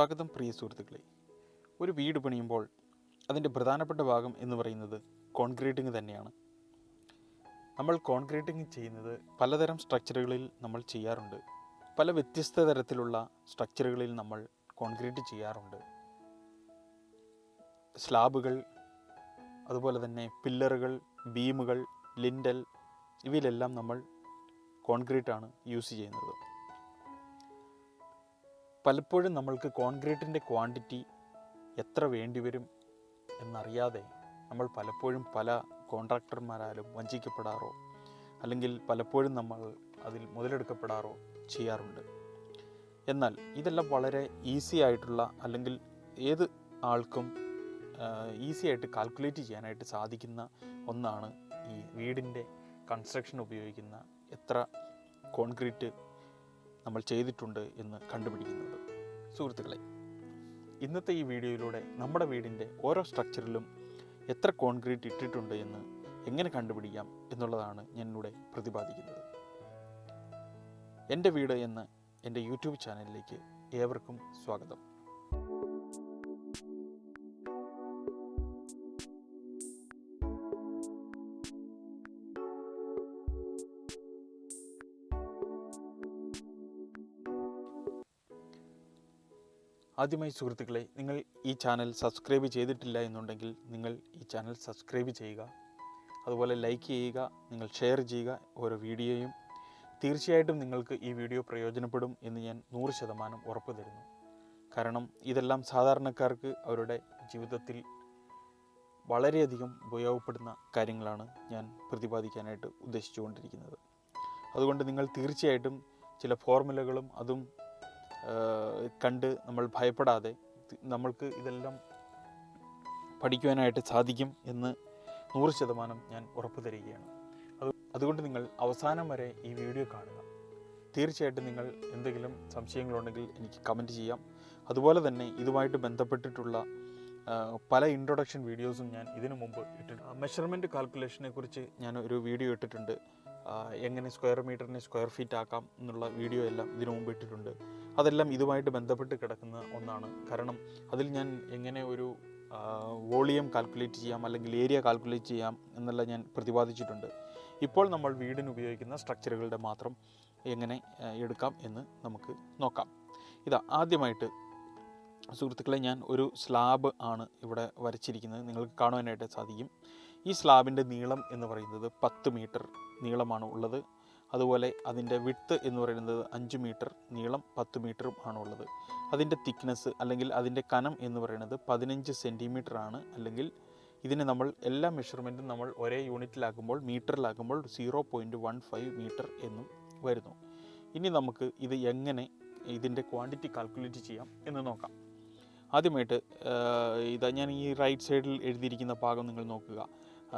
സ്വാഗതം പ്രിയ സുഹൃത്തുക്കളെ. ഒരു വീട് പണിയുമ്പോൾ അതിന്റെ പ്രധാനപ്പെട്ട ഭാഗം എന്ന് പറയുന്നത് കോൺക്രീറ്റിംഗ് തന്നെയാണ്. നമ്മൾ കോൺക്രീറ്റിംഗ് ചെയ്യുന്നത് പലതരം സ്ട്രക്ചറുകളിൽ നമ്മൾ ചെയ്യാറുണ്ട്. പല വ്യത്യസ്ത തരത്തിലുള്ള സ്ട്രക്ചറുകളിൽ നമ്മൾ കോൺക്രീറ്റ് ചെയ്യാറുണ്ട്. സ്ലാബുകൾ അതുപോലെ തന്നെ പില്ലറുകൾ ബീമുകൾ ലിൻഡൽ ഇവയിലെല്ലാം നമ്മൾ കോൺക്രീറ്റാണ് യൂസ് ചെയ്യുന്നത്. പലപ്പോഴും നമ്മൾക്ക് കോൺക്രീറ്റിന്റെ ക്വാണ്ടിറ്റി എത്ര വേണ്ടിവരും എന്നറിയാതെ നമ്മൾ പലപ്പോഴും പല കോൺട്രാക്ടർമാരാലും വഞ്ചിക്കപ്പെടാറോ അല്ലെങ്കിൽ പലപ്പോഴും നമ്മൾ അതിൽ മുതലെടുക്കപ്പെടാറോ ചെയ്യാറുണ്ട്. എന്നാൽ ഇതെല്ലാം വളരെ ഈസി ആയിട്ടുള്ള അല്ലെങ്കിൽ ഏത് ആൾക്കും ഈസി ആയിട്ട് കാൽക്കുലേറ്റ് ചെയ്യാനായിട്ട് സാധിക്കുന്ന ഒന്നാണ് ഈ വീടിന്റെ കൺസ്ട്രക്ഷൻ ഉപയോഗിക്കുന്ന എത്ര കോൺക്രീറ്റ് നമ്മൾ ചെയ്തിട്ടുണ്ട് എന്ന് കണ്ടുപിടിക്കുന്നത് സുഹൃത്തുക്കളെ ഇന്നത്തെ ഈ വീഡിയോയിലൂടെ നമ്മുടെ വീടിന്റെ ഓരോ സ്ട്രക്ചറിലും എത്ര കോൺക്രീറ്റ് ഇട്ടിട്ടുണ്ട് എന്ന് എങ്ങനെ കണ്ടുപിടിക്കാം എന്നുള്ളതാണ് ഞാൻ ഇവിടെ പ്രതിപാദിക്കുന്നത്. എന്റെ വീട് എന്ന എന്റെ യൂട്യൂബ് ചാനലിലേക്ക് ഏവർക്കും സ്വാഗതം. ആദ്യമായി സുഹൃത്തുക്കളെ നിങ്ങൾ ഈ ചാനൽ സബ്സ്ക്രൈബ് ചെയ്തിട്ടില്ല എന്നുണ്ടെങ്കിൽ നിങ്ങൾ ഈ ചാനൽ സബ്സ്ക്രൈബ് ചെയ്യുക. അതുപോലെ ലൈക്ക് ചെയ്യുക നിങ്ങൾ ഷെയർ ചെയ്യുക ഓരോ വീഡിയോയും. തീർച്ചയായിട്ടും നിങ്ങൾക്ക് ഈ വീഡിയോ പ്രയോജനപ്പെടും എന്ന് ഞാൻ നൂറ് ശതമാനം ഉറപ്പ് തരുന്നു. കാരണം ഇതെല്ലാം സാധാരണക്കാർക്ക് അവരുടെ ജീവിതത്തിൽ വളരെയധികം ഉപയോഗപ്പെടുന്ന കാര്യങ്ങളാണ് ഞാൻ പ്രതിപാദിക്കാനായിട്ട് ഉദ്ദേശിച്ചുകൊണ്ടിരിക്കുന്നത്. അതുകൊണ്ട് നിങ്ങൾ തീർച്ചയായിട്ടും ചില ഫോർമുലകളും അതും കണ്ട് നമ്മൾ ഭയപ്പെടാതെ നമ്മൾക്ക് ഇതെല്ലാം പഠിക്കുവാനായിട്ട് സാധിക്കും എന്ന് നൂറ് ശതമാനം ഞാൻ ഉറപ്പ് തരികയാണ് അത് അതുകൊണ്ട് നിങ്ങൾ അവസാനം വരെ ഈ വീഡിയോ കാണുക. തീർച്ചയായിട്ടും നിങ്ങൾ എന്തെങ്കിലും സംശയങ്ങളുണ്ടെങ്കിൽ എനിക്ക് കമന്റ് ചെയ്യാം. അതുപോലെ തന്നെ ഇതുമായിട്ട് ബന്ധപ്പെട്ടിട്ടുള്ള പല ഇൻട്രൊഡക്ഷൻ വീഡിയോസും ഞാൻ ഇതിനു മുമ്പ് ഇട്ടിട്ടുണ്ട്. മെഷർമെന്റ് കാൽക്കുലേഷനെ കുറിച്ച് ഞാൻ ഒരു വീഡിയോ ഇട്ടിട്ടുണ്ട്. എങ്ങനെ സ്ക്വയർ മീറ്ററിനെ സ്ക്വയർ ഫീറ്റ് ആക്കാം എന്നുള്ള വീഡിയോ എല്ലാം ഇതിനു മുമ്പ് ഇട്ടിട്ടുണ്ട്. അതെല്ലാം ഇതുമായിട്ട് ബന്ധപ്പെട്ട് കിടക്കുന്ന ഒന്നാണ്. കാരണം അതിൽ ഞാൻ എങ്ങനെ ഒരു വോളിയം കാൽക്കുലേറ്റ് ചെയ്യാം അല്ലെങ്കിൽ ഏരിയ കാൽക്കുലേറ്റ് ചെയ്യാം എന്നെല്ലാം ഞാൻ പ്രതിപാദിച്ചിട്ടുണ്ട്. ഇപ്പോൾ നമ്മൾ വീടിന് ഉപയോഗിക്കുന്ന സ്ട്രക്ചറുകളുടെ മാത്രം എങ്ങനെ എടുക്കാം എന്ന് നമുക്ക് നോക്കാം. ഇതാ ആദ്യമായിട്ട് സുഹൃത്തുക്കളെ ഞാൻ ഒരു സ്ലാബ് ആണ് ഇവിടെ വരച്ചിരിക്കുന്നത്. നിങ്ങൾക്ക് കാണുവാനായിട്ട് സാധിക്കും. ഈ സ്ലാബിന്റെ നീളം എന്ന് പറയുന്നത് പത്ത് മീറ്റർ നീളമാണ് ഉള്ളത്. അതുപോലെ അതിന്റെ വിട്ത്ത് എന്ന് പറയുന്നത് അഞ്ച് മീറ്റർ നീളം പത്ത് മീറ്ററും ആണ് ഉള്ളത്. അതിന്റെ തിക്നെസ് അല്ലെങ്കിൽ അതിന്റെ കനം എന്ന് പറയുന്നത് പതിനഞ്ച് സെന്റിമീറ്റർ ആണ്. അല്ലെങ്കിൽ ഇതിനെ നമ്മൾ എല്ലാ മെഷർമെന്റും നമ്മൾ ഒരേ യൂണിറ്റിലാക്കുമ്പോൾ മീറ്ററിലാക്കുമ്പോൾ zero point one five metre എന്നും വരുന്നു. ഇനി നമുക്ക് ഇത് എങ്ങനെ ഇതിന്റെ ക്വാണ്ടിറ്റി കാൽക്കുലേറ്റ് ചെയ്യാം എന്ന് നോക്കാം. ആദ്യമായിട്ട് ഇതാ ഞാൻ ഈ റൈറ്റ് സൈഡിൽ എഴുതിയിരിക്കുന്ന ഭാഗം നിങ്ങൾ നോക്കുക.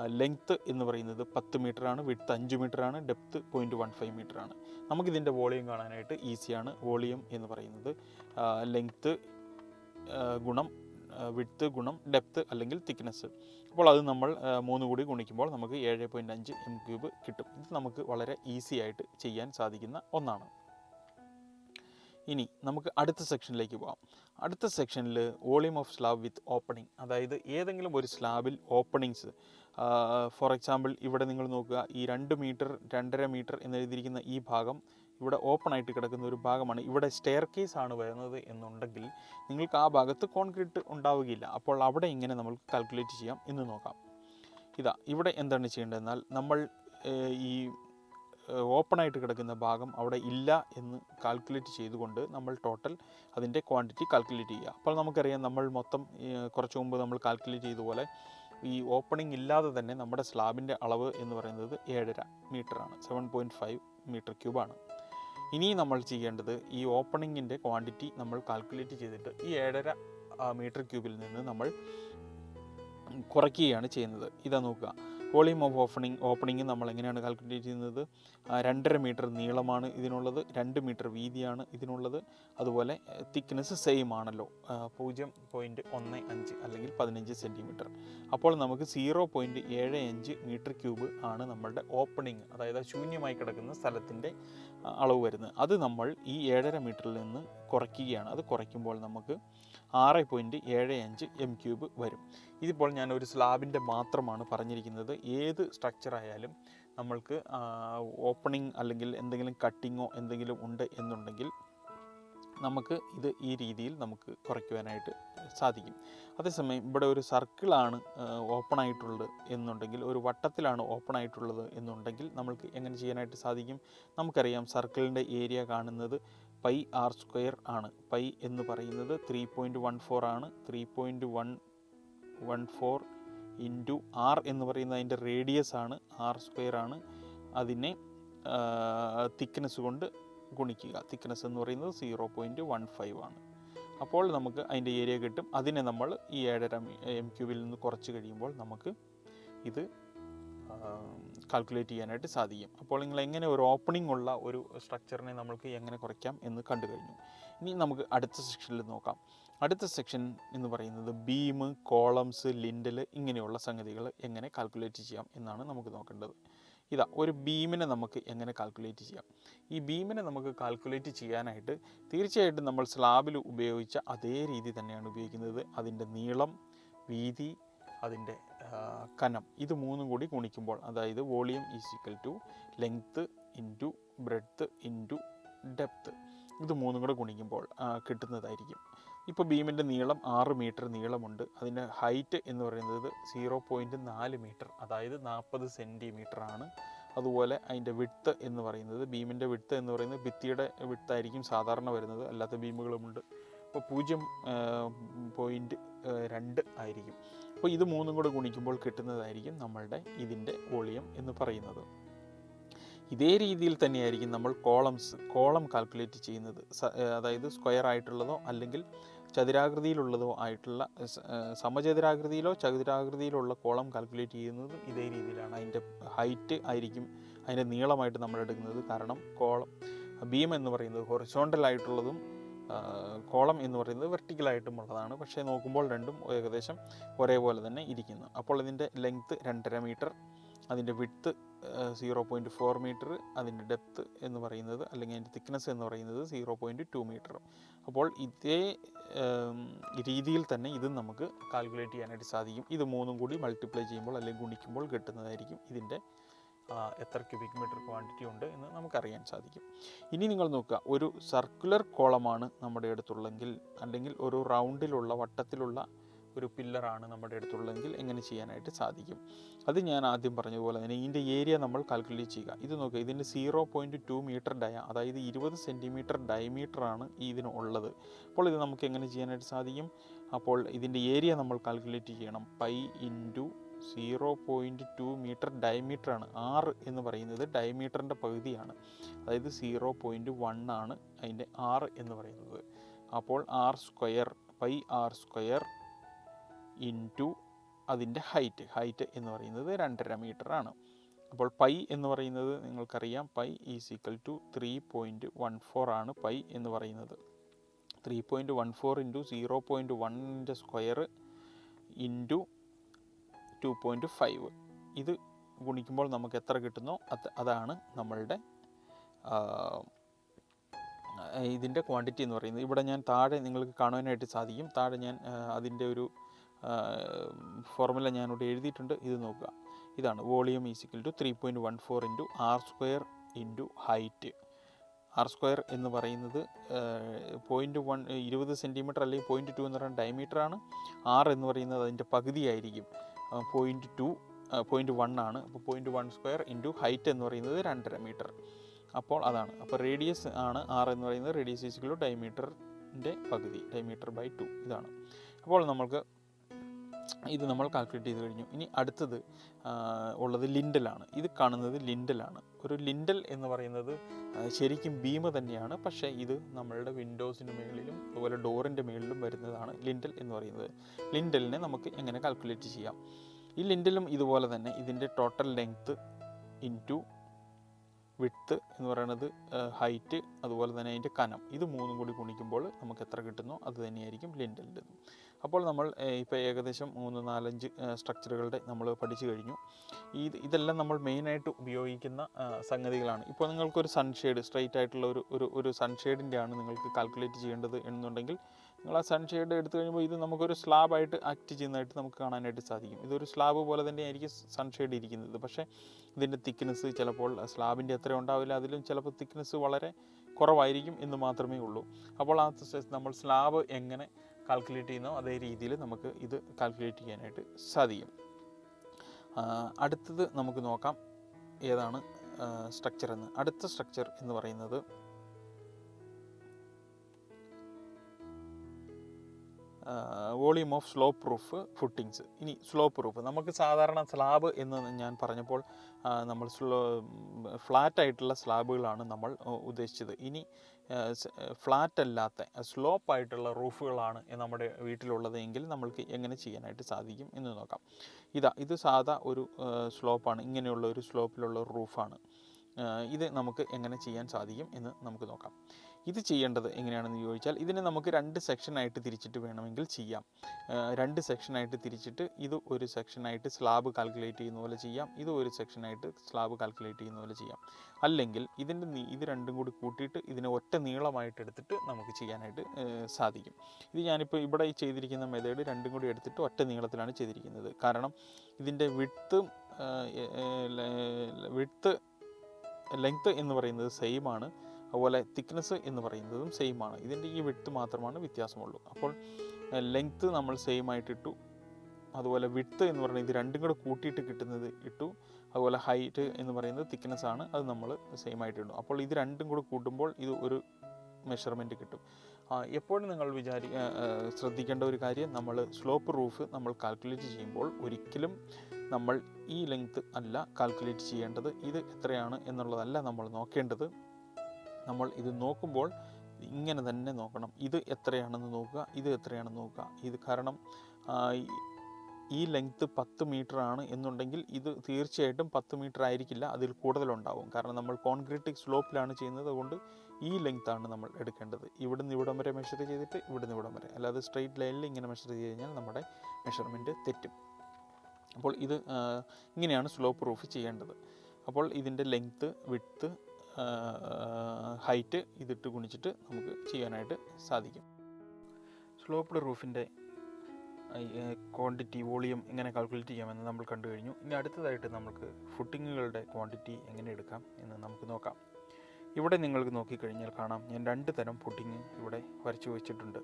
ലെങ്ത്ത് എന്ന് പറയുന്നത് പത്ത് ആണ് വിഡ്ത്ത് അഞ്ച് ആണ് ഡെപ്ത്ത് പോയിന്റ് വൺ ഫൈവ് മീറ്ററാണ് നമുക്കിതിന്റെ വോളിയം കാണാനായിട്ട് ഈസിയാണ് വോളിയം എന്ന് പറയുന്നത് ലെങ്ത്ത് ഗുണം വിഡ്ത്ത് ഗുണം ഡെപ്ത്ത് അല്ലെങ്കിൽ തിക്നെസ് അപ്പോൾ അത് നമ്മൾ മൂന്ന് കൂടി ഗുണിക്കുമ്പോൾ നമുക്ക് ഏഴ് പോയിന്റ് അഞ്ച് എം ക്യൂബ് കിട്ടും. ഇത് നമുക്ക് വളരെ ഈസി ആയിട്ട് ചെയ്യാൻ സാധിക്കുന്ന ഒന്നാണ്. ഇനി നമുക്ക് അടുത്ത സെക്ഷനിലേക്ക് പോകാം അടുത്ത സെക്ഷനിൽ volume of slab with opening. അതായത് ഏതെങ്കിലും ഒരു സ്ലാബിൽ ഓപ്പണിങ്സ് ഫോർ എക്സാമ്പിൾ ഇവിടെ നിങ്ങൾ നോക്കുക ഈ രണ്ട് മീറ്റർ രണ്ടര മീറ്റർ എന്നെഴുതിയിരിക്കുന്ന ഈ ഭാഗം ഇവിടെ ഓപ്പൺ ആയിട്ട് കിടക്കുന്ന ഒരു ഭാഗമാണ്. ഇവിടെ സ്റ്റെയർ കേസ് ആണ് വരുന്നത് എന്നുണ്ടെങ്കിൽ നിങ്ങൾക്ക് ആ ഭാഗത്ത് കോൺക്രീറ്റ് ഉണ്ടാവുകയില്ല. അപ്പോൾ അവിടെ ഇങ്ങനെ നമുക്ക് കാൽക്കുലേറ്റ് ചെയ്യാം എന്ന് നോക്കാം. ഇതാ ഇവിടെ എന്താണ് ചെയ്യേണ്ടതെന്നാൽ നമ്മൾ ഈ ഓപ്പൺ ആയിട്ട് കിടക്കുന്ന ഭാഗം അവിടെ ഇല്ല എന്ന് കാൽക്കുലേറ്റ് ചെയ്തുകൊണ്ട് നമ്മൾ ടോട്ടൽ അതിന്റെ ക്വാണ്ടിറ്റി കാൽക്കുലേറ്റ് ചെയ്യുക. അപ്പോൾ നമുക്കറിയാം നമ്മൾ മൊത്തം കുറച്ച് മുമ്പ് നമ്മൾ കാൽക്കുലേറ്റ് ചെയ്ത പോലെ ഈ ഓപ്പണിംഗ് ഇല്ലാതെ തന്നെ നമ്മുടെ സ്ലാബിന്റെ അളവ് എന്ന് പറയുന്നത് ഏഴര മീറ്ററാണ് സെവൻ പോയിന്റ് ഫൈവ് മീറ്റർ ക്യൂബാണ് ഇനി നമ്മൾ ചെയ്യേണ്ടത് ഈ ഓപ്പണിങ്ങിന്റെ ക്വാണ്ടിറ്റി നമ്മൾ കാൽക്കുലേറ്റ് ചെയ്തിട്ട് ഈ ഏഴര മീറ്റർ ക്യൂബിൽ നിന്ന് നമ്മൾ കുറയ്ക്കുകയാണ് ചെയ്യുന്നത്. ഇതാ നോക്കുക. വോളിയം ഓഫ് ഓപ്പണിംഗ് ഓപ്പണിംഗ് നമ്മൾ എങ്ങനെയാണ് കാൽക്കുലേറ്റ് ചെയ്യുന്നത് രണ്ടര മീറ്റർ നീളമാണ് ഇതിനുള്ളത് രണ്ട് മീറ്റർ വീതിയാണ് ഇതിനുള്ളത്. അതുപോലെ തിക്നെസ് സെയിം ആണല്ലോ. പൂജ്യം പോയിന്റ് ഒന്ന് അഞ്ച് അല്ലെങ്കിൽ പതിനഞ്ച് സെന്റിമീറ്റർ അപ്പോൾ നമുക്ക് സീറോ പോയിന്റ് ഏഴ് അഞ്ച് മീറ്റർ ക്യൂബ് ആണ് നമ്മളുടെ ഓപ്പണിംഗ് അതായത് ശൂന്യമായി കിടക്കുന്ന സ്ഥലത്തിന്റെ അളവ് വരുന്നത്. അത് നമ്മൾ ഈ ഏഴര മീറ്ററിൽ നിന്ന് കുറയ്ക്കുകയാണ്. അത് കുറയ്ക്കുമ്പോൾ നമുക്ക് ആറ് പോയിന്റ് ഏഴ് അഞ്ച് എം ക്യൂബ് വരും. ഇതിപ്പോൾ ഞാൻ ഒരു സ്ലാബിന്റെ മാത്രമാണ് പറഞ്ഞിരിക്കുന്നത്. ഏത് സ്ട്രക്ചർ ആയാലും നമ്മൾക്ക് ഓപ്പണിംഗ് അല്ലെങ്കിൽ എന്തെങ്കിലും കട്ടിങ്ങോ എന്തെങ്കിലും ഉണ്ട് എന്നുണ്ടെങ്കിൽ നമുക്ക് ഇത് ഈ രീതിയിൽ നമുക്ക് കുറയ്ക്കുവാനായിട്ട് സാധിക്കും. അതേസമയം ഇവിടെ ഒരു സർക്കിളാണ് ഓപ്പൺ ആയിട്ടുള്ളത് എന്നുണ്ടെങ്കിൽ ഒരു വട്ടത്തിലാണ് ഓപ്പൺ ആയിട്ടുള്ളത് എന്നുണ്ടെങ്കിൽ നമ്മൾക്ക് എങ്ങനെ ചെയ്യാനായിട്ട് സാധിക്കും? നമുക്കറിയാം സർക്കിളിന്റെ ഏരിയ കാണുന്നത് പൈ ആർ സ്ക്വയർ ആണ്. പൈ എന്ന് പറയുന്നത് ത്രീ പോയിന്റ് വൺ ഫോർ ആണ്. Three point one one four into r എന്ന് പറയുന്നത് അതിന്റെ റേഡിയസ് ആണ്. ആർ സ്ക്വയർ ആണ്. അതിനെ തിക്നെസ് കൊണ്ട് ഗുണിക്കുക. തിക്നെസ് എന്ന് പറയുന്നത് സീറോ പോയിന്റ് വൺ ഫൈവ് ആണ്. അപ്പോൾ നമുക്ക് അതിന്റെ ഏരിയ കിട്ടും. അതിനെ നമ്മൾ ഈ ഏഴര എം ക്യൂബിൽ നിന്ന് കുറച്ച് കഴിയുമ്പോൾ നമുക്ക് ഇത് കാൽക്കുലേറ്റ് ചെയ്യാനായിട്ട് സാധിക്കും. അപ്പോൾ നിങ്ങൾ എങ്ങനെ ഒരു ഓപ്പണിംഗ് ഉള്ള ഒരു സ്ട്രക്ചറിനെ നമുക്ക് എങ്ങനെ കുറയ്ക്കാം എന്ന് കണ്ടു കഴിഞ്ഞു. ഇനി നമുക്ക് അടുത്ത സെക്ഷനിൽ നോക്കാം. അടുത്ത സെക്ഷൻ എന്ന് പറയുന്നത് ബീം കോളംസ് ലിൻഡൽ ഇങ്ങനെയുള്ള സംഗതികൾ എങ്ങനെ കാൽക്കുലേറ്റ് ചെയ്യാം എന്നാണ് നമുക്ക് നോക്കേണ്ടത്. ഇതാ ഒരു ബീമിനെ നമുക്ക് എങ്ങനെ കാൽക്കുലേറ്റ് ചെയ്യാം? ഈ ബീമിനെ നമുക്ക് കാൽക്കുലേറ്റ് ചെയ്യാനായിട്ട് തീർച്ചയായിട്ടും നമ്മൾ സ്ലാബിൽ ഉപയോഗിച്ച അതേ രീതി തന്നെയാണ് ഉപയോഗിക്കുന്നത്. അതിന്റെ നീളം വീതി അതിന്റെ കനം. ഇത് മൂന്നും കൂടി ഗുണിക്കുമ്പോൾ അതായത് volume is equal to length into breadth into depth. ഇത് മൂന്നും കൂടെ ഗുണിക്കുമ്പോൾ കിട്ടുന്നതായിരിക്കും. ഇപ്പോൾ ബീമിന്റെ നീളം ആറ് മീറ്റർ നീളമുണ്ട്. അതിന്റെ ഹൈറ്റ് എന്ന് പറയുന്നത് സീറോ പോയിന്റ് നാല് മീറ്റർ അതായത് നാൽപ്പത് സെന്റിമീറ്റർ ആണ്. അതുപോലെ അതിന്റെ വിട്ത്ത് എന്ന് പറയുന്നത് ബീമിന്റെ വിട്ത്ത് എന്ന് പറയുന്നത് ഭിത്തിയുടെ വിട്ത്തായിരിക്കും സാധാരണ വരുന്നത് അല്ലാത്ത ബീമുകളുമുണ്ട്. അപ്പോൾ പൂജ്യം പോയിന്റ് രണ്ട് ആയിരിക്കും. അപ്പോൾ ഇത് മൂന്നും കൂടെ ഗുണിക്കുമ്പോൾ കിട്ടുന്നതായിരിക്കും നമ്മളുടെ ഇതിന്റെ വോളിയം എന്ന് പറയുന്നത്. ഇതേ രീതിയിൽ തന്നെയായിരിക്കും നമ്മൾ കോളംസ് കോളം കാൽക്കുലേറ്റ് ചെയ്യുന്നത്. അതായത് സ്ക്വയർ ആയിട്ടുള്ളതോ അല്ലെങ്കിൽ ചതുരാകൃതിയിലുള്ളതോ ആയിട്ടുള്ള സമചതുരാകൃതിയിലോ ചതുരാകൃതിയിലുള്ള കോളം കാൽക്കുലേറ്റ് ചെയ്യുന്നത് ഇതേ രീതിയിലാണ്. അതിന്റെ ഹൈറ്റ് ആയിരിക്കും അതിന്റെ നീളമായിട്ട് നമ്മൾ എടുക്കുന്നത്. കാരണം കോളം ബീം എന്ന് പറയുന്നത് ഹൊറിസോണ്ടൽ ആയിട്ടുള്ളതും കോളം എന്ന് പറയുന്നത് വെർട്ടിക്കലായിട്ടും ഉള്ളതാണ്. പക്ഷേ നോക്കുമ്പോൾ രണ്ടും ഏകദേശം ഒരേപോലെ തന്നെ ഇരിക്കുന്നു. അപ്പോൾ ഇതിന്റെ ലെങ്ത്ത് രണ്ടര മീറ്റർ അതിന്റെ width zero point four metre അതിന്റെ ഡെപ്ത്ത് എന്ന് പറയുന്നത് അല്ലെങ്കിൽ അതിന്റെ തിക്നെസ് എന്ന് പറയുന്നത് സീറോ പോയിന്റ് ടു മീറ്റർ അപ്പോൾ ഇതേ രീതിയിൽ തന്നെ ഇത് നമുക്ക് കാൽക്കുലേറ്റ് ചെയ്യാനായിട്ട് സാധിക്കും. ഇത് മൂന്നും കൂടി മൾട്ടിപ്ലൈ ചെയ്യുമ്പോൾ അല്ലെങ്കിൽ ഗുണിക്കുമ്പോൾ കിട്ടുന്നതായിരിക്കും ഇതിന്റെ എത്ര ക്യൂബിക് മീറ്റർ ക്വാണ്ടിറ്റി ഉണ്ട് എന്ന് നമുക്കറിയാൻ സാധിക്കും. ഇനി നിങ്ങൾ നോക്കുക ഒരു സർക്കുലർ കോളമാണ് നമ്മുടെ അടുത്തുള്ളെങ്കിൽ അല്ലെങ്കിൽ ഒരു റൗണ്ടിലുള്ള വട്ടത്തിലുള്ള ഒരു പില്ലറാണ് നമ്മുടെ അടുത്തുള്ളതെങ്കിൽ എങ്ങനെ ചെയ്യാനായിട്ട് സാധിക്കും. അത് ഞാൻ ആദ്യം പറഞ്ഞതുപോലെ തന്നെ ഇതിന്റെ ഏരിയ നമ്മൾ കാൽക്കുലേറ്റ് ചെയ്യുക. ഇത് നോക്കുക ഇതിന്റെ zero point two metre dia അതായത് ഇരുപത് സെന്റിമീറ്റർ ഡയമീറ്ററാണ് ഇതിന് ഉള്ളത്. അപ്പോൾ ഇത് നമുക്ക് എങ്ങനെ ചെയ്യാനായിട്ട് സാധിക്കും? അപ്പോൾ ഇതിന്റെ ഏരിയ നമ്മൾ കാൽക്കുലേറ്റ് ചെയ്യണം. Pi into zero point two metre diameter ആണ്. ആറ് എന്ന് പറയുന്നത് ഡയമീറ്ററിന്റെ പകുതിയാണ്. അതായത് സീറോ പോയിന്റ് വൺ ആണ് അതിന്റെ ആറ് എന്ന് പറയുന്നത്. അപ്പോൾ r square pi r square into അതിന്റെ ഹൈറ്റ് ഹൈറ്റ് എന്ന് പറയുന്നത് രണ്ടര മീറ്റർ ആണ്. അപ്പോൾ പൈ എന്ന് പറയുന്നത് നിങ്ങൾക്കറിയാം. Pi is equal to three point one four ആണ് പൈ എന്ന് പറയുന്നത്. Three point one four into zero point വണ്ണിന്റെ square into two point five ഇത് ഗുണിക്കുമ്പോൾ നമുക്ക് എത്ര കിട്ടുന്നോ? അത് അതാണ് നമ്മളുടെ ഇതിന്റെ ക്വാണ്ടിറ്റി എന്ന് പറയുന്നത്. ഇവിടെ ഞാൻ താഴെ നിങ്ങൾക്ക് കാണുവാനായിട്ട് സാധിക്കും. താഴെ ഞാൻ അതിന്റെ ഒരു ഫോർമുല ഞാനിവിടെ എഴുതിയിട്ടുണ്ട്. ഇത് നോക്കുക. ഇതാണ് volume is equal to three point one four into R square into height R square എന്ന് പറയുന്നത് പോയിന്റ് വൺ ഇരുപത് സെന്റിമീറ്റർ അല്ലെങ്കിൽ പോയിന്റ് ടു എന്ന് പറയുന്ന ഡയമീറ്റർ ആണ്. ആർ എന്ന് പറയുന്നത് അതിന്റെ പകുതിയായിരിക്കും പോയിന്റ് ടു പോയിന്റ് വൺ ആണ്. അപ്പോൾ point one square into height എന്ന് പറയുന്നത് രണ്ടര മീറ്റർ അപ്പോൾ അതാണ്. അപ്പോൾ റേഡിയസ് ആണ് ആർ എന്ന് പറയുന്നത്. റേഡിയസ് ഈസിക്കൽ ടു ഡയമീറ്ററിന്റെ പകുതി. ഡയമീറ്റർ ബൈ ടു ഇതാണ്. അപ്പോൾ നമ്മൾക്ക് ഇത് നമ്മൾ കാൽക്കുലേറ്റ് ചെയ്ത് കഴിഞ്ഞു. ഇനി അടുത്തത് ഉള്ളത് ലിൻഡലാണ് ഇത് കാണുന്നത് ലിൻഡലാണ് ഒരു ലിൻഡൽ എന്ന് പറയുന്നത് ശരിക്കും ഭീമ തന്നെയാണ്. പക്ഷേ ഇത് നമ്മളുടെ വിൻഡോസിന് മുകളിലും അതുപോലെ ഡോറിന്റെ മുകളിലും വരുന്നതാണ് ലിൻഡൽ എന്ന് പറയുന്നത്. ലിൻഡലിനെ നമുക്ക് എങ്ങനെ കാൽക്കുലേറ്റ് ചെയ്യാം? ഈ ലിൻഡലും ഇതുപോലെ തന്നെ ഇതിന്റെ ടോട്ടൽ ലെങ്ത്ത് ഇന്റു വിട്ത്ത് എന്ന് പറയുന്നത് ഹൈറ്റ് അതുപോലെ തന്നെ അതിന്റെ കനം ഇത് മൂന്നും കൂടി ഗുണിക്കുമ്പോൾ നമുക്ക് എത്ര കിട്ടുന്നോ? അത് തന്നെയായിരിക്കും ലിന്റലിന്റെ അപ്പോൾ നമ്മൾ ഇപ്പോൾ ഏകദേശം മൂന്ന് നാലഞ്ച് സ്ട്രക്ചറുകളുടെ നമ്മൾ പഠിച്ചു കഴിഞ്ഞു. ഇത് ഇതെല്ലാം നമ്മൾ മെയിനായിട്ട് ഉപയോഗിക്കുന്ന സംഗതികളാണ്. ഇപ്പോൾ നിങ്ങൾക്കൊരു സൺഷെയ്ഡ് സ്ട്രൈറ്റ് ആയിട്ടുള്ള ഒരു ഒരു ഒരു സൺഷെയ്ഡിന്റെ ആണ് നിങ്ങൾക്ക് കാൽക്കുലേറ്റ് ചെയ്യേണ്ടത് എന്നുണ്ടെങ്കിൽ നിങ്ങൾ ആ സൺഷെയ്ഡ് എടുത്തു കഴിയുമ്പോൾ ഇത് നമുക്കൊരു സ്ലാബായിട്ട് ആക്ട് ചെയ്യുന്നതായിട്ട് നമുക്ക് കാണാനായിട്ട് സാധിക്കും. ഇതൊരു സ്ലാബ് പോലെ തന്നെ ആയിരിക്കും സൺഷെയ്ഡ് ഇരിക്കുന്നത്. പക്ഷേ ഇതിന്റെ തിക്നെസ് ചിലപ്പോൾ സ്ലാബിന്റെ അത്ര ഉണ്ടാവില്ല. അതിലും ചിലപ്പോൾ തിക്നെസ് വളരെ കുറവായിരിക്കും എന്ന് മാത്രമേ ഉള്ളൂ. അപ്പോൾ ആ നമ്മൾ സ്ലാബ് എങ്ങനെ കാൽക്കുലേറ്റ് ചെയ്യുന്നോ അതേ രീതിയിൽ നമുക്ക് ഇത് കാൽക്കുലേറ്റ് ചെയ്യാനായിട്ട് സാധിക്കും. അടുത്തത് നമുക്ക് നോക്കാം. ഏതാണ് സ്ട്രക്ചർ എന്ന്. അടുത്ത സ്ട്രക്ചർ എന്ന് പറയുന്നത് volume of slow proof footings. ഇനി സ്ലോ പ്രൂഫ്. നമുക്ക് സാധാരണ സ്ലാബ് എന്ന് ഞാൻ പറഞ്ഞപ്പോൾ നമ്മൾ സ്ലോ ഫ്ലാറ്റ് ആയിട്ടുള്ള സ്ലാബുകളാണ് നമ്മൾ ഉദ്ദേശിച്ചത്. ഇനി ഫ്ലാറ്റ് അല്ലാത്ത സ്ലോപ്പ് ആയിട്ടുള്ള റൂഫുകളാണ് നമ്മുടെ വീട്ടിലുള്ളത് എങ്കിൽ നമ്മൾക്ക് എങ്ങനെ ചെയ്യാനായിട്ട് സാധിക്കും എന്ന് നോക്കാം. ഇതാ ഇത് സാധാ ഒരു സ്ലോപ്പാണ്. ഇങ്ങനെയുള്ള ഒരു സ്ലോപ്പിലുള്ള റൂഫാണ്. ഇത് നമുക്ക് എങ്ങനെ ചെയ്യാൻ സാധിക്കും എന്ന് നമുക്ക് നോക്കാം. ഇത് ചെയ്യേണ്ടത് എങ്ങനെയാണെന്ന് ചോദിച്ചാൽ ഇതിനെ നമുക്ക് രണ്ട് സെക്ഷനായിട്ട് തിരിച്ചിട്ട് വേണമെങ്കിൽ ചെയ്യാം. രണ്ട് സെക്ഷനായിട്ട് തിരിച്ചിട്ട് ഇത് ഒരു സെക്ഷനായിട്ട് സ്ലാബ് കാൽക്കുലേറ്റ് ചെയ്യുന്ന പോലെ ചെയ്യാം. ഇത് ഒരു സെക്ഷനായിട്ട് സ്ലാബ് കാൽക്കുലേറ്റ് ചെയ്യുന്ന പോലെ ചെയ്യാം. അല്ലെങ്കിൽ ഇതിന്റെ ഇത് രണ്ടും കൂടി കൂട്ടിയിട്ട് ഇതിനെ ഒറ്റ നീളമായിട്ട് എടുത്തിട്ട് നമുക്ക് ചെയ്യാനായിട്ട് സാധിക്കും. ഇത് ഞാനിപ്പോൾ ഇവിടെ ചെയ്തിരിക്കുന്ന മെത്തേഡ് രണ്ടും കൂടി എടുത്തിട്ട് ഒറ്റ നീളത്തിലാണ് ചെയ്തിരിക്കുന്നത്. കാരണം ഇതിന്റെ വിട്ടും വിട്ട് ലെങ്ത്ത് എന്ന് പറയുന്നത് സെയിമാണ് അതുപോലെ തിക്നെസ് എന്ന് പറയുന്നതും സെയിം ആണ്. ഇതിന്റെ ഈ വിട്ട് മാത്രമാണ് വ്യത്യാസമുള്ളൂ. അപ്പോൾ ലെങ്ത്ത് നമ്മൾ സെയിം ആയിട്ട് ഇട്ടു. അതുപോലെ വിട്ട് എന്ന് പറയുന്നത് ഇത് രണ്ടും കൂടെ കൂട്ടിയിട്ട് കിട്ടുന്നത് ഇട്ടു. അതുപോലെ ഹൈറ്റ് എന്ന് പറയുന്നത് തിക്നെസ് ആണ്. അത് നമ്മൾ സെയിം ആയിട്ട് ഇടും അപ്പോൾ ഇത് രണ്ടും കൂടെ കൂട്ടുമ്പോൾ ഇത് ഒരു മെഷർമെന്റ് കിട്ടും. എപ്പോഴും നിങ്ങൾ വിചാരി ശ്രദ്ധിക്കേണ്ട ഒരു കാര്യം നമ്മൾ സ്ലോപ്പ് റൂഫ് നമ്മൾ കാൽക്കുലേറ്റ് ചെയ്യുമ്പോൾ ഒരിക്കലും നമ്മൾ ഈ ലെങ്ത്ത് അല്ല കാൽക്കുലേറ്റ് ചെയ്യേണ്ടത്. ഇത് എത്രയാണ് എന്നുള്ളതല്ല നമ്മൾ നോക്കേണ്ടത്. നമ്മൾ ഇത് നോക്കുമ്പോൾ ഇങ്ങനെ തന്നെ നോക്കണം. ഇത് എത്രയാണെന്ന് നോക്കുക ഇത് എത്രയാണെന്ന് നോക്കുക. ഇത് കാരണം ഈ- ലെങ്ത്ത് പത്ത് മീറ്റർ ആണ് എന്നുണ്ടെങ്കിൽ ഇത് തീർച്ചയായിട്ടും പത്ത് മീറ്റർ ആയിരിക്കില്ല അതിൽ കൂടുതലുണ്ടാവും. കാരണം നമ്മൾ കോൺക്രീറ്റ് സ്ലോപ്പിലാണ് ചെയ്യുന്നത് അതുകൊണ്ട് ഈ ലെങ്ത്താണ് നമ്മൾ എടുക്കേണ്ടത്. ഇവിടുന്ന് ഇവിടം വരെ മെഷർ ചെയ്തിട്ട് ഇവിടുന്ന് ഇവിടം വരെ. അല്ലാതെ സ്ട്രെയിറ്റ് ലൈനിൽ ഇങ്ങനെ മെഷർ ചെയ്ത് കഴിഞ്ഞാൽ നമ്മുടെ മെഷർമെന്റ് തെറ്റും. അപ്പോൾ ഇത് ഇങ്ങനെയാണ് സ്ലോപ്പ് പ്രൂഫ് ചെയ്യേണ്ടത്. അപ്പോൾ ഇതിന്റെ ലെങ്ത്ത് വിട്ത്ത് ഹൈറ്റ് ഇതിട്ട് ഗുണിച്ചിട്ട് നമുക്ക് ചെയ്യാനായിട്ട് സാധിക്കും. സ്ലോപ്പ്ഡ് റൂഫിന്റെ ക്വാണ്ടിറ്റി വോളിയം എങ്ങനെ കാൽക്കുലേറ്റ് ചെയ്യാമെന്ന് നമ്മൾ കണ്ടു കഴിഞ്ഞു. ഇനി അടുത്തതായിട്ട് നമുക്ക് ഫുട്ടിങ്ങുകളുടെ ക്വാണ്ടിറ്റി എങ്ങനെ എടുക്കാം എന്ന് നമുക്ക് നോക്കാം. ഇവിടെ നിങ്ങൾക്ക് നോക്കിക്കഴിഞ്ഞാൽ കാണാം ഞാൻ രണ്ട് തരം ഫുഡിങ് ഇവിടെ വരച്ചു വെച്ചിട്ടുണ്ട്.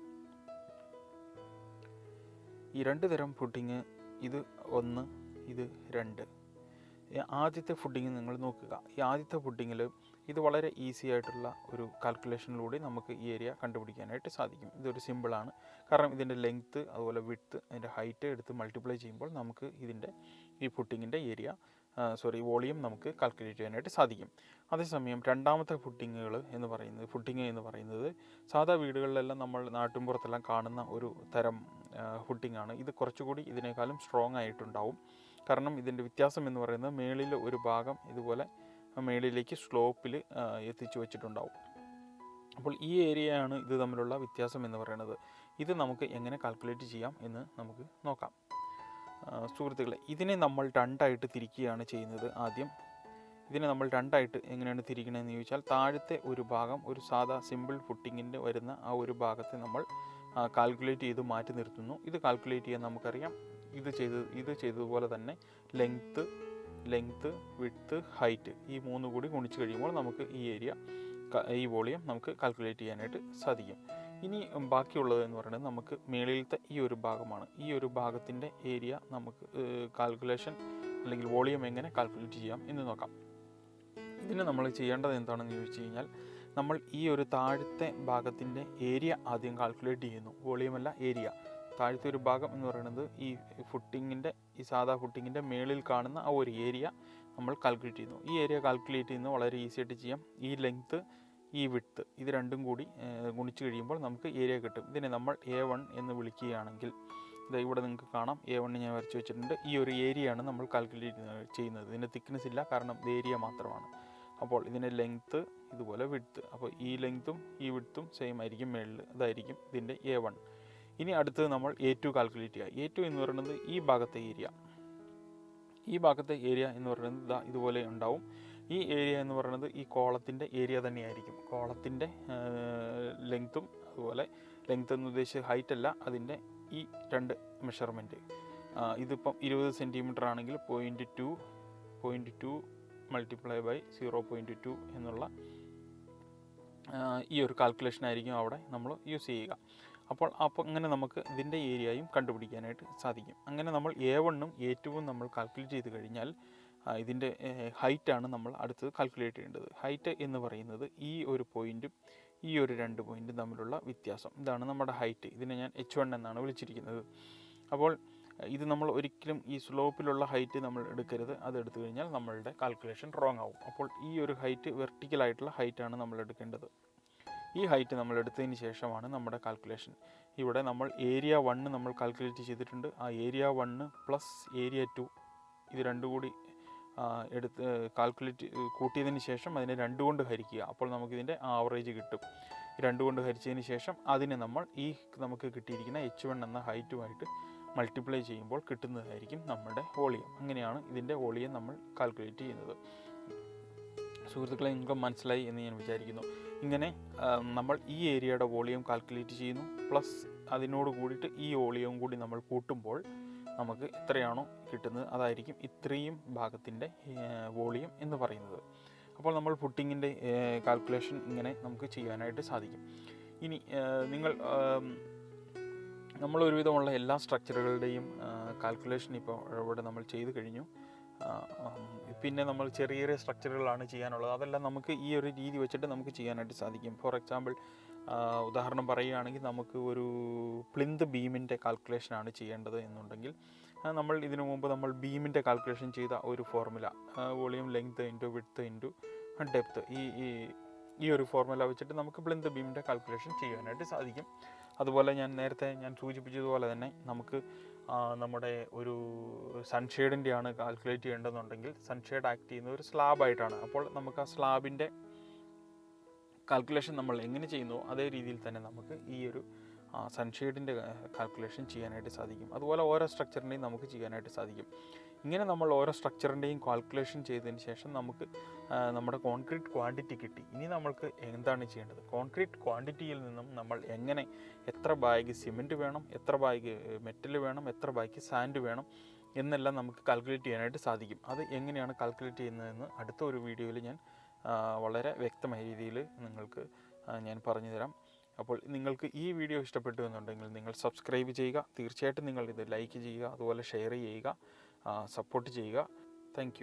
ഈ രണ്ട് തരം ഫുഡിങ് ഇത് ഒന്ന് ഇത് രണ്ട്. ആദ്യത്തെ ഫുഡിങ് നിങ്ങൾ നോക്കുക. ഈ ആദ്യത്തെ ഫുഡിങ്ങിൽ ഇത് വളരെ ഈസി ആയിട്ടുള്ള ഒരു കാൽക്കുലേഷനിലൂടെ നമുക്ക് ഈ ഏരിയ കണ്ടുപിടിക്കാനായിട്ട് സാധിക്കും. ഇതൊരു സിമ്പിളാണ് കാരണം ഇതിന്റെ ലെങ്ത്ത് അതുപോലെ വിട്ത്ത് അതിന്റെ ഹൈറ്റ് എടുത്ത് മൾട്ടിപ്ലൈ ചെയ്യുമ്പോൾ നമുക്ക് ഇതിന്റെ ഈ ഫുട്ടിങ്ങിന്റെ ഏരിയ സോറി വോളിയം നമുക്ക് കാൽക്കുലേറ്റ് ചെയ്യാനായിട്ട് സാധിക്കും. അതേസമയം രണ്ടാമത്തെ ഫുട്ടിങ്ങുകൾ എന്ന് പറയുന്നത് ഫുട്ടിങ് എന്ന് പറയുന്നത് സാധാ വീടുകളിലെല്ലാം നമ്മൾ നാട്ടിൻപുറത്തെല്ലാം കാണുന്ന ഒരു തരം ഫുട്ടിങ്ങാണ് ഇത് കുറച്ചുകൂടി ഇതിനേക്കാളും സ്ട്രോങ് ആയിട്ടുണ്ടാവും. കാരണം ഇതിന്റെ വ്യത്യാസം എന്ന് പറയുന്നത് മേളിലെ ഒരു ഭാഗം ഇതുപോലെ മേളിലേക്ക് സ്ലോപ്പിൽ എത്തിച്ചു വെച്ചിട്ടുണ്ടാവും. അപ്പോൾ ഈ ഏരിയയാണ് ഇത് തമ്മിലുള്ള വ്യത്യാസം എന്ന് പറയുന്നത്. ഇത് നമുക്ക് എങ്ങനെ കാൽക്കുലേറ്റ് ചെയ്യാം എന്ന് നമുക്ക് നോക്കാം. സുഹൃത്തുക്കളെ ഇതിനെ നമ്മൾ രണ്ടായിട്ട് തിരിക്കുകയാണ് ചെയ്യുന്നത് ആദ്യം. ഇതിനെ നമ്മൾ രണ്ടായിട്ട് എങ്ങനെയാണ് തിരിക്കണമെന്ന് ചോദിച്ചാൽ താഴത്തെ ഒരു ഭാഗം ഒരു സാധാ സിമ്പിൾ ഫുട്ടിങ്ങിന്റെ വരുന്ന ആ ഒരു ഭാഗത്തെ നമ്മൾ കാൽക്കുലേറ്റ് ചെയ്ത് മാറ്റി നിർത്തുന്നു. ഇത് കാൽക്കുലേറ്റ് ചെയ്യാൻ നമുക്കറിയാം. ഇത് ചെയ്ത് ഇത് ചെയ്തതുപോലെ തന്നെ ലെങ്ത്ത് ലെങ്ത്ത് വിഡ്ത്ത് ഹൈറ്റ് ഈ മൂന്ന് കൂടി ഗുണിച്ച് കഴിയുമ്പോൾ നമുക്ക് ഈ ഏരിയ ഈ വോളിയം നമുക്ക് കാൽക്കുലേറ്റ് ചെയ്യാനായിട്ട് സാധിക്കും. ഇനി ബാക്കിയുള്ളത് എന്ന് പറയുന്നത് നമുക്ക് മേളിലത്തെ ഈ ഒരു ഭാഗമാണ്. ഈ ഒരു ഭാഗത്തിന്റെ ഏരിയ നമുക്ക് കാൽക്കുലേഷൻ അല്ലെങ്കിൽ വോളിയം എങ്ങനെ കാൽക്കുലേറ്റ് ചെയ്യാം എന്ന് നോക്കാം. ഇതിന് നമ്മൾ ചെയ്യേണ്ടത് എന്താണെന്ന് ചോദിച്ചു കഴിഞ്ഞാൽ നമ്മൾ ഈ ഒരു താഴത്തെ ഭാഗത്തിന്റെ ഏരിയ ആദ്യം കാൽക്കുലേറ്റ് ചെയ്യുന്നു. വോളിയമല്ല ഏരിയ താഴത്തെ ഒരു ഭാഗം എന്ന് പറയുന്നത് ഈ ഫുട്ടിങ്ങിന്റെ ഈ സാധാ ഫുട്ടിങ്ങിന്റെ മേളിൽ കാണുന്ന ആ ഒരു ഏരിയ നമ്മൾ കാൽക്കുലേറ്റ് ചെയ്യുന്നു. ഈ ഏരിയ കാൽക്കുലേറ്റ് ചെയ്യുന്നത് വളരെ ഈസി ആയിട്ട് ചെയ്യാം. ഈ ലെങ്ത്ത് ഈ വിട്ത്ത് ഇത് രണ്ടും കൂടി ഗുണിച്ച് കഴിയുമ്പോൾ നമുക്ക് ഏരിയ കിട്ടും. ഇതിനെ നമ്മൾ എ വൺ എന്ന് വിളിക്കുകയാണെങ്കിൽ ഇത് ഇവിടെ നിങ്ങൾക്ക് കാണാം. എ വണ്ണ് ഞാൻ വരച്ച് വെച്ചിട്ടുണ്ട്. ഈ ഒരു ഏരിയയാണ് നമ്മൾ കാൽക്കുലേറ്റ് ചെയ്യുന്നത്. ഇതിന്റെ തിക്നെസ് ഇല്ല കാരണം ഏരിയ മാത്രമാണ്. അപ്പോൾ ഇതിന്റെ ലെങ്ത്ത് ഇതുപോലെ വിട്ത്ത് അപ്പോൾ ഈ ലെങ്ത്തും ഈ വിട്ത്തും സെയിം ആയിരിക്കും മേളിൽ അതായിരിക്കും ഇതിന്റെ എ വൺ ഇനി അടുത്തത് നമ്മൾ എ ടു കാൽക്കുലേറ്റ് ചെയ്യുക. എ ടു എന്ന് പറയുന്നത് ഈ ഭാഗത്തെ ഏരിയ ഈ ഭാഗത്തെ ഏരിയ എന്ന് പറയുന്നത് ഇതാ ഇതുപോലെ ഉണ്ടാവും. ഈ ഏരിയ എന്ന് പറയുന്നത് ഈ കോളത്തിന്റെ ഏരിയ തന്നെയായിരിക്കും. കോളത്തിന്റെ ലെങ്ത്തും അതുപോലെ ലെങ്ത്ത് എന്ന് ഉദ്ദേശിച്ചത് ഹൈറ്റ് അല്ല അതിന്റെ ഈ രണ്ട് മെഷർമെന്റ് ഇതിപ്പം ഇരുപത് സെന്റിമീറ്റർ ആണെങ്കിൽ point two point two multiply by zero point two എന്നുള്ള ഈ ഒരു കാൽക്കുലേഷൻ ആയിരിക്കും അവിടെ നമ്മൾ യൂസ് ചെയ്യുക. അപ്പോൾ അപ്പോൾ അങ്ങനെ നമുക്ക് ഇതിന്റെ ഏരിയയും കണ്ടുപിടിക്കാനായിട്ട് സാധിക്കും. അങ്ങനെ നമ്മൾ എ വണ്ണും എ ടുവും നമ്മൾ കാൽക്കുലേറ്റ് ചെയ്ത് കഴിഞ്ഞാൽ ഇതിന്റെ ഹൈറ്റാണ് നമ്മൾ അടുത്തത് കാൽക്കുലേറ്റ് ചെയ്യേണ്ടത്. ഹൈറ്റ് എന്ന് പറയുന്നത് ഈ ഒരു പോയിന്റും ഈ ഒരു രണ്ട് പോയിന്റും തമ്മിലുള്ള വ്യത്യാസം. ഇതാണ് നമ്മുടെ ഹൈറ്റ് ഇതിനെ ഞാൻ എച്ച് വൺ എന്നാണ് വിളിച്ചിരിക്കുന്നത്. അപ്പോൾ ഇത് നമ്മൾ ഒരിക്കലും ഈ സ്ലോപ്പിലുള്ള ഹൈറ്റ് നമ്മൾ എടുക്കരുത്. അത് എടുത്തു കഴിഞ്ഞാൽ നമ്മളുടെ കാൽക്കുലേഷൻ റോങ് ആവും. അപ്പോൾ ഈ ഒരു ഹൈറ്റ് വെർട്ടിക്കലായിട്ടുള്ള ഹൈറ്റാണ് നമ്മൾ എടുക്കേണ്ടത്. ഈ ഹൈറ്റ് നമ്മൾ എടുത്തതിന് ശേഷമാണ് നമ്മുടെ കാൽക്കുലേഷൻ ഇവിടെ നമ്മൾ ഏരിയ വണ്ണ് നമ്മൾ കാൽക്കുലേറ്റ് ചെയ്തിട്ടുണ്ട്. ആ area one plus area two ഇത് രണ്ടും കൂടി എടുത്ത് കാൽക്കുലേറ്റ് കൂട്ടിയതിന് ശേഷം അതിനെ രണ്ട് കൊണ്ട് ഹരിക്കുക. അപ്പോൾ നമുക്കിതിന്റെ ആവറേജ് കിട്ടും. രണ്ട് കൊണ്ട് ഹരിച്ചതിന് ശേഷം അതിനെ നമ്മൾ ഈ നമുക്ക് കിട്ടിയിരിക്കുന്ന എച്ച് വൺ എന്ന ഹൈറ്റുമായിട്ട് മൾട്ടിപ്ലൈ ചെയ്യുമ്പോൾ കിട്ടുന്നതായിരിക്കും നമ്മുടെ വോളിയം. അങ്ങനെയാണ് ഇതിന്റെ വോളിയം നമ്മൾ കാൽക്കുലേറ്റ് ചെയ്യുന്നത്. സുഹൃത്തുക്കളെ നിങ്ങൾക്ക് മനസ്സിലായി എന്ന് ഞാൻ വിചാരിക്കുന്നു. ഇങ്ങനെ നമ്മൾ ഈ ഏരിയയുടെ വോളിയം കാൽക്കുലേറ്റ് ചെയ്യുന്നു. പ്ലസ് അതിനോട് കൂടിയിട്ട് ഈ വോളിയവും കൂടി നമ്മൾ കൂട്ടുമ്പോൾ നമുക്ക് എത്രയാണോ കിട്ടുന്നത് അതായിരിക്കും ഇത്രയും ഭാഗത്തിന്റെ വോളിയം എന്ന് പറയുന്നത്. അപ്പോൾ നമ്മൾ ഫുട്ടിങ്ങിന്റെ കാൽക്കുലേഷൻ ഇങ്ങനെ നമുക്ക് ചെയ്യാനായിട്ട് സാധിക്കും. ഇനി നിങ്ങൾ നമ്മൾ ഒരുവിധമുള്ള എല്ലാ സ്ട്രക്ചറുകളുടെയും കാൽക്കുലേഷൻ ഇപ്പോൾ ഇവിടെ നമ്മൾ ചെയ്തു കഴിഞ്ഞു. പിന്നെ നമ്മൾ ചെറിയ ചെറിയ സ്ട്രക്ചറുകളാണ് ചെയ്യാനുള്ളത്. അതെല്ലാം നമുക്ക് ഈ ഒരു രീതി വെച്ചിട്ട് നമുക്ക് ചെയ്യാനായിട്ട് സാധിക്കും. ഫോർ എക്സാമ്പിൾ ഉദാഹരണം പറയുകയാണെങ്കിൽ നമുക്ക് ഒരു പ്ലിന്ത് ബീമിന്റെ കാൽക്കുലേഷനാണ് ചെയ്യേണ്ടത് എന്നുണ്ടെങ്കിൽ നമ്മൾ ഇതിനു മുമ്പ് നമ്മൾ ബീമിന്റെ കാൽക്കുലേഷൻ ചെയ്ത ഒരു formula volume length into width into depth ഈ ഈ ഈ ഒരു ഫോർമുല വെച്ചിട്ട് നമുക്ക് പ്ലിന്ത് ബീമിന്റെ കാൽക്കുലേഷൻ ചെയ്യാനായിട്ട് സാധിക്കും. അതുപോലെ ഞാൻ നേരത്തെ ഞാൻ സൂചിപ്പിച്ചതുപോലെ തന്നെ നമുക്ക് നമ്മുടെ ഒരു സൺഷെയ്ഡിന്റെ ആണ് കാൽക്കുലേറ്റ് ചെയ്യേണ്ടതെന്നുണ്ടെങ്കിൽ സൺഷെയ്ഡ് ആക്ട് ചെയ്യുന്ന ഒരു സ്ലാബായിട്ടാണ് അപ്പോൾ നമുക്ക് ആ സ്ലാബിന്റെ കാൽക്കുലേഷൻ നമ്മൾ എങ്ങനെ ചെയ്യുന്നു അതേ രീതിയിൽ തന്നെ നമുക്ക് ഈ ഒരു സൺഷെയ്ഡിന്റെ കാൽക്കുലേഷൻ ചെയ്യാനായിട്ട് സാധിക്കും. അതുപോലെ ഓരോ സ്ട്രക്ചറിന്റെയും നമുക്ക് ചെയ്യാനായിട്ട് സാധിക്കും. ഇങ്ങനെ നമ്മൾ ഓരോ സ്ട്രക്ചറിന്റെയും കാൽക്കുലേഷൻ ചെയ്തതിന് ശേഷം നമുക്ക് നമ്മുടെ കോൺക്രീറ്റ് ക്വാണ്ടിറ്റി കിട്ടി. ഇനി നമ്മൾക്ക് എന്താണ് ചെയ്യേണ്ടത്? കോൺക്രീറ്റ് ക്വാണ്ടിറ്റിയിൽ നിന്നും നമ്മൾ എങ്ങനെ എത്ര ബാഗ് സിമെന്റ് വേണം എത്ര ബാഗ് മെറ്റൽ വേണം എത്ര ബാഗ് സാൻഡ് വേണം എന്നെല്ലാം നമുക്ക് കാൽക്കുലേറ്റ് ചെയ്യാനായിട്ട് സാധിക്കും. അത് എങ്ങനെയാണ് കാൽക്കുലേറ്റ് ചെയ്യുന്നതെന്ന് അടുത്ത ഒരു വീഡിയോയിൽ ഞാൻ വളരെ വ്യക്തമായ രീതിയിൽ നിങ്ങൾക്ക് ഞാൻ പറഞ്ഞു തരാം അപ്പോൾ നിങ്ങൾക്ക് ഈ വീഡിയോ ഇഷ്ടപ്പെട്ടു എന്നുണ്ടെങ്കിൽ നിങ്ങൾ സബ്സ്ക്രൈബ് ചെയ്യുക. തീർച്ചയായിട്ടും നിങ്ങൾ ഇത് ലൈക്ക് ചെയ്യുക. അതുപോലെ ഷെയർ ചെയ്യുക. സപ്പോർട്ട് ചെയ്യുക. താങ്ക്